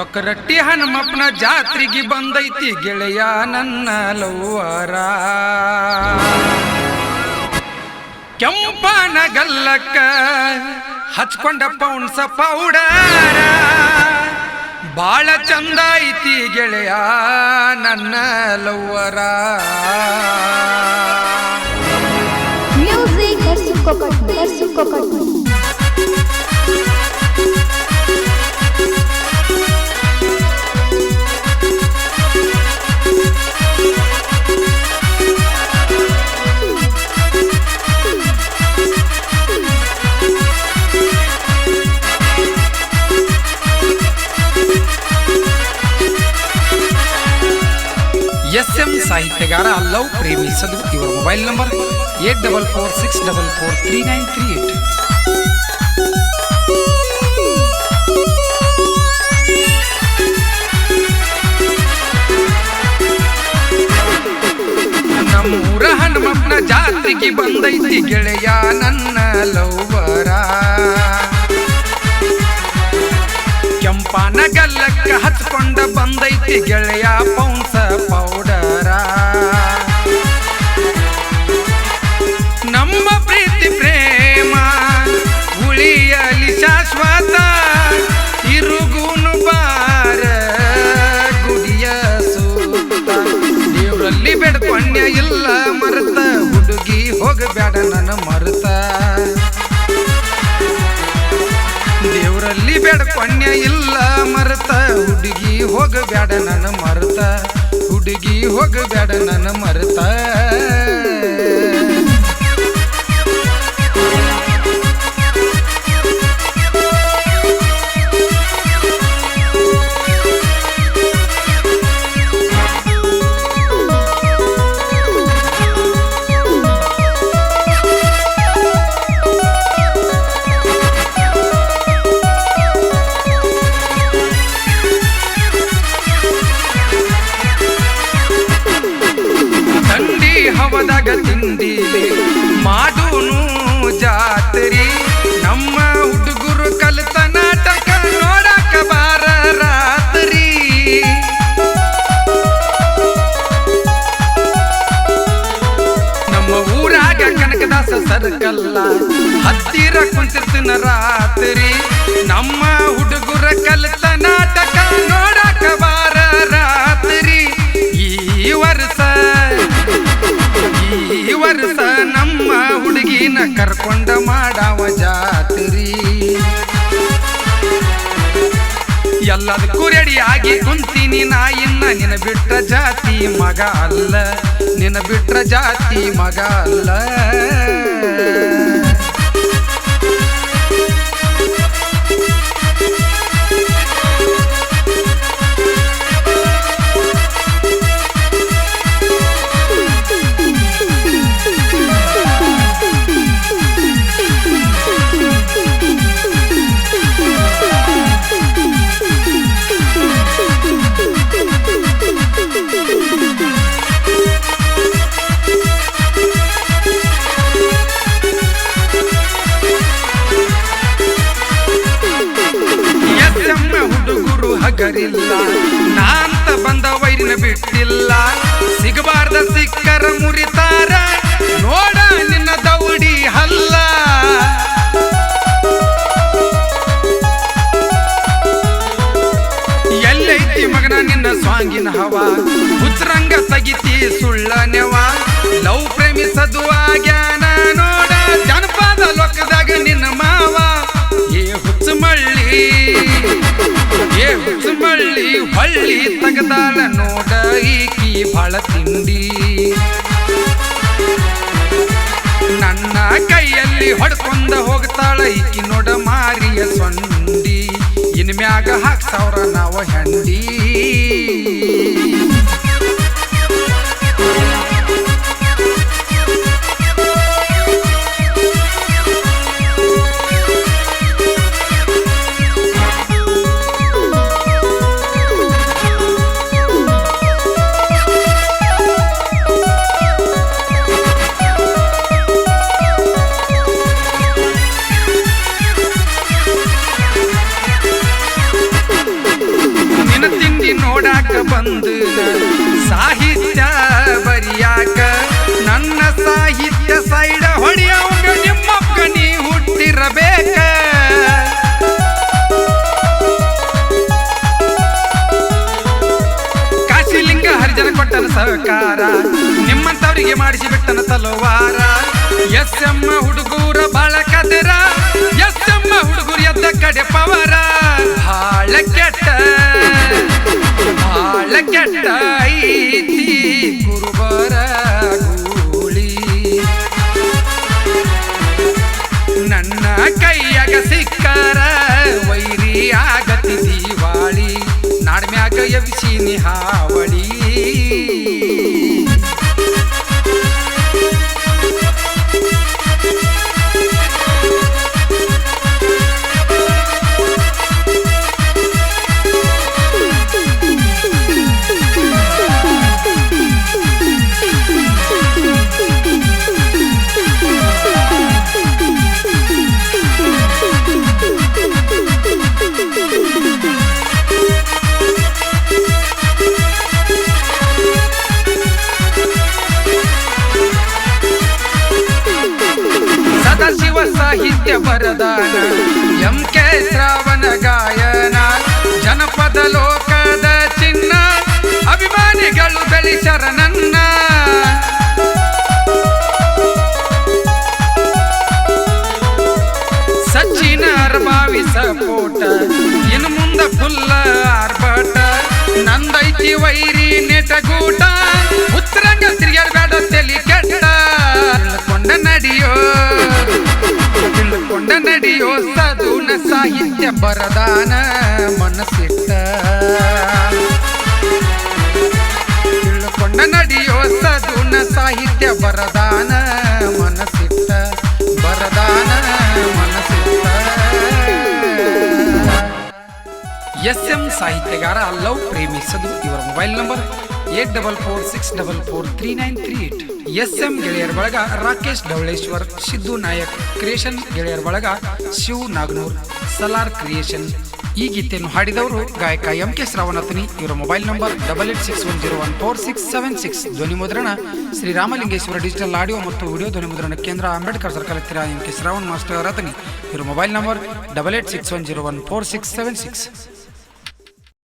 ತೊಕ್ಕರಟ್ಟಿ ಹನುಮಪ್ಪನ ಜಾತ್ರೆಗೆ ಬಂದೈತಿ ಗೆಳೆಯ ನನ್ನ ಲವ್ವರ. ಕೆಂಪನ ಗಲ್ಲಕ್ಕ ಹಚ್ಕೊಂಡ ಪೌಣ್ಸ ಪೌಡರ. ಬಾಳ ಚಂದ ಐತಿ ಗೆಳೆಯ ನನ್ನ ಲವ್ವರ. Music. ಸಾಹಿತ್ಯಗಾರ ಲವ್ ಪ್ರೇಮಿಸದು ಇವರ mobile number eight double four six double four three nine three eight ನಮ್ಮೂರ ಹನುಮಪ್ಪನ ಜಾತ್ರೆಗೆ ಬಂದೈತಿ ಗೆಳೆಯ ನನ್ನ ಲವ್ವರ ಕೆಂಪನ ಗಲ್ಲಕ್ಕ ಹಚ್ಕೊಂಡ ಬಂದೈತಿ ಗೆಳೆಯ ಪೌನ್ಸ ಇಲ್ಲ ಮರೆತ. ಹುಡುಗಿ ಹೋಗಬೇಡ, ನನ್ನ ಮರೆತ. ದೇವರಲ್ಲಿ ಬೇಡ ಪಣ್ಯ ಇಲ್ಲ ಮರೆತ. ಹುಡುಗಿ ಹೋಗಬೇಡ, ನನ್ನ ಮರೆತ. ಹುಡುಗಿ ಹೋಗಬೇಡ, ನನ್ನ ಮರೆತ. ಹವದಾಗ ಮಾಡೋನು ಜಾತ್ರಿ, ನಮ್ಮ ಹುಡುಗರು ಕಲಿತ ನಾಟಕ ನೋಡಕ ಬಾರ ರಾತ್ರಿ. ನಮ್ಮ ಊರಾಗ ಕನಕದಾಸ ಸರ್ಕಲ್ಲ ಹತ್ತಿರ ಕುಂತಿರ್ತಿನ ರಾತ್ರಿ, ನಮ್ಮ ಹುಡುಗರ ಕಲಿತ ನಾಟಕ ನೋಡಕ ಬಾರ ರಾತ್ರಿ. ಈ ವರ್ಷ ಹುಡುಗಿನ ಕರ್ಕೊಂಡ ಮಾಡವ ಜಾತ್ರಿ. ಎಲ್ಲದಕ್ಕೂ ರೆಡಿ ಆಗಿ ಕುಂತೀನಿ ನಾ ಇನ್ನ ನಿನ್ನ ಬಿಟ್ಟ ಜಾತಿ ಮಗ ಅಲ್ಲ. ನಿನ್ನ ಬಿಟ್ಟ ಜಾತಿ ಮಗ ಅಲ್ಲ. ಸಿಕ್ಕರ ಮುರಿತಾರ. ನೋಡ ನಿನ್ನ ದೌಡಿ ಹಲ್ಲ. ಎಲ್ಲೈತಿ ಮಗನ ನಿನ್ನ ಸ್ವಾಂಗಿನ ಹವ. ಹುಚ್ಚರಂಗ ತಗಿತಿ ಸುಳ್ಳ ನೆವ. ಲವ್ ಪ್ರೇಮಿಸದು ಆಗ್ಯಾನ. ನೋಡ ಜನಪದ ಲೋಕದಾಗ ನಿನ್ನ ಮಾವ. ಏ ಹುಚ್ಚ ಮಳ್ಳಿ ಏ ಹುಚ್ಚ ಮಳ್ಳಿ ಹೊಳ್ಳಿ ತಗದಾಳ ನೋಡ ಬಾಳ ತಿಂಡಿ ನನ್ನ ಕೈಯಲ್ಲಿ ಹೊಡ್ಕೊಂಡ ಹೋಗ್ತಾಳ ಈಕಿ ನೋಡ ಮಾರಿಯ ಸೊಂಡಿ. ಇನ್ಮ್ಯಾಗ ಹಾಕ್ಸವ್ರ ನಾವು ಹೆಂಡಿ. ಜನ ಕೊಟ್ಟನ ಸಹಕಾರ, ನಿಮ್ಮಂತವರಿಗೆ ಮಾಡಿಸಿ ಬಿಟ್ಟನ ತಲವಾರ. ಎಸ್ ಎಮ್ಮ ಹುಡುಗೂರ ಬಾಳ ಕದರ ಎಸ್ ಎಮ್ಮ ಹುಡುಗರು ಎದ್ದ ಕಡೆ ಪವರ. ಬಾಳ ಕೆಟ್ಟ ಬಾಳ ಕೆಟ್ಟ ಐತಿ ಗುರುವಾರ ಗೂಳಿ. ನನ್ನ ಕೈಯಾಗ ಸಿಕ್ಕಾರ, ವೈರಿ ಆಗತಿ ದಿವಾಳಿ. ನಾಡ್ಮ್ಯಾಗ ಎಬ್ಸಿ ನಿಹಾವಳಿ ಸಾಹಿತ್ಯ ಬರದಾನ ಎಂ. ಕೆ. ಶ್ರಾವಣ ಗಾಯನ, ಜನಪದ ಲೋಕದ ಚಿನ್ನ, ಅಭಿಮಾನಿಗಳು ಬೆಳೆಸರ ನನ್ನ. ಸಚಿನ ಅರ್ಭಾವಿಸ ಸಪೋಟ ಇನ್ನು ಮುಂದ ಫುಲ್ಲ ಆರ್ಭಟ. ನಂದೈತಿ ವೈರಿ ನೆಟಗೂಟ, ಉತ್ತರಂಗ ತಿರುಗಾಡಬೇಡ ತಲಿ ಕೆಟ್ಟ. ತಿಳ್ಕೊಂಡ ನಡಿಯೋ ತಿಳ್ಕೊಂಡ ನಡಿಯೋ ಸದುನ ಸಾಹಿತ್ಯ ಬರದಾನ ಮನಸ್ಸಿಟ್ಟ. ತಿಳ್ಕೊಂಡ ನಡಿಯೋ ಸದುನ ಸಾಹಿತ್ಯ ಬರದಾನ ಎಸ್ ಎಂ ಸಾಹಿತ್ಯಗಾರ ಲವ್ ಪ್ರೇಮಿಸದು ಇವರ mobile number eight double four six double four three nine three eight S M ಗೆಳೆಯರ ಬಳಗ ರಾಕೇಶ್ ಢವಳೇಶ್ವರ್ ಸಿದ್ದು ನಾಯಕ್, ಕ್ರಿಯೇಷನ್ ಗೆಳೆಯರ ಬಳಗ ಶಿವ್ ನಾಗನೂರ್, ಸಲಾರ್ ಕ್ರಿಯೇಷನ್. ಈ ಗೀತೆಯನ್ನು ಹಾಡಿದವರು ಗಾಯಕ ಎಂ ಕೆ ಶ್ರಾವಣತನಿ ಇವರ mobile number double eight six one zero one four six seven six. ಧ್ವನಿ ಮುದ್ರಣ ಶ್ರೀ ರಾಮಲಿಂಗೇಶ್ವರ ಡಿಜಿಟಲ್ ಆಡಿಯೋ ಮತ್ತು ವಿಡಿಯೋ ಧ್ವನಿ ಮುದ್ರಣ ಕೇಂದ್ರ ಅಂಬೇಡ್ಕರ್ ಸರ್ಕಲ್ ಹತ್ತಿರ M K Shravan master Ratani. ಇವರ mobile number double eight six one zero one four six seven six.